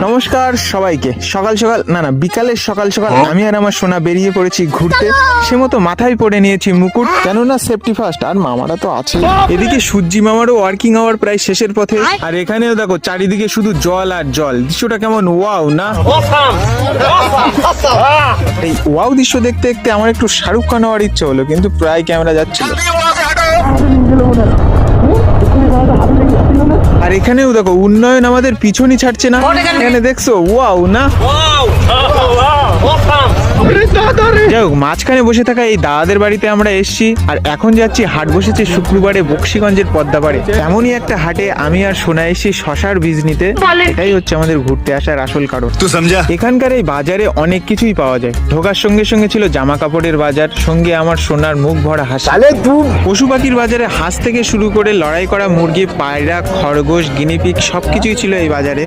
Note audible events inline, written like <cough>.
নমস্কার সবাইকে। সকাল সকাল না না বিকালের সকাল সকাল আমি আর আমার সোনা বেরিয়ে পড়েছি ঘুরতে। সে মতো মাথায় পড়ে নিয়েছি মুকুট। কেননা সেফটি ফার্স্ট আর মামারা তো আছে। এদিকে সূর্যি মামারও ওয়ার্কিং আওয়ার প্রায় শেষের পথে। আর এখানেও দেখো চারিদিকে শুধু জল আর জল। দৃশ্যটা কেমন ওয়াও না? <laughs> এই ওয়াও দৃশ্য দেখতে দেখতে আমার একটু শাহরুখ খান হওয়ার ইচ্ছে হলো কিন্তু প্রায় ক্যামেরা যাচ্ছিল। এখানেও দেখো উন্নয়ন আমাদের পিছনই ছাড়ছে না। এখানে দেখছ? ওয়াও না? যাই হোক মাঝখানে বসে থাকা এই দাদাদের বাড়িতে আমরা এসছি আর এখন যাচ্ছি হাট বসেছে শুক্রবারে বক্সিগঞ্জের পদ্মাপাড়ে। এমনই একটা হাটে আমি আর শোনা এসছি শশার বীজ নিতে। এটাই হচ্ছে আমাদের ঘুরতে আসার আসল কারণ। এখানকার এই বাজারে অনেক কিছুই পাওয়া যায়। ঢোকার সঙ্গে সঙ্গে ছিল জামা কাপড়ের বাজার সঙ্গে আমার সোনার মুখ ভরা হাঁস। পশু পাখির বাজারে হাঁস থেকে শুরু করে লড়াই করা মুরগি পায়রা খরগোশ গিনিপিক সবকিছুই ছিল এই বাজারে।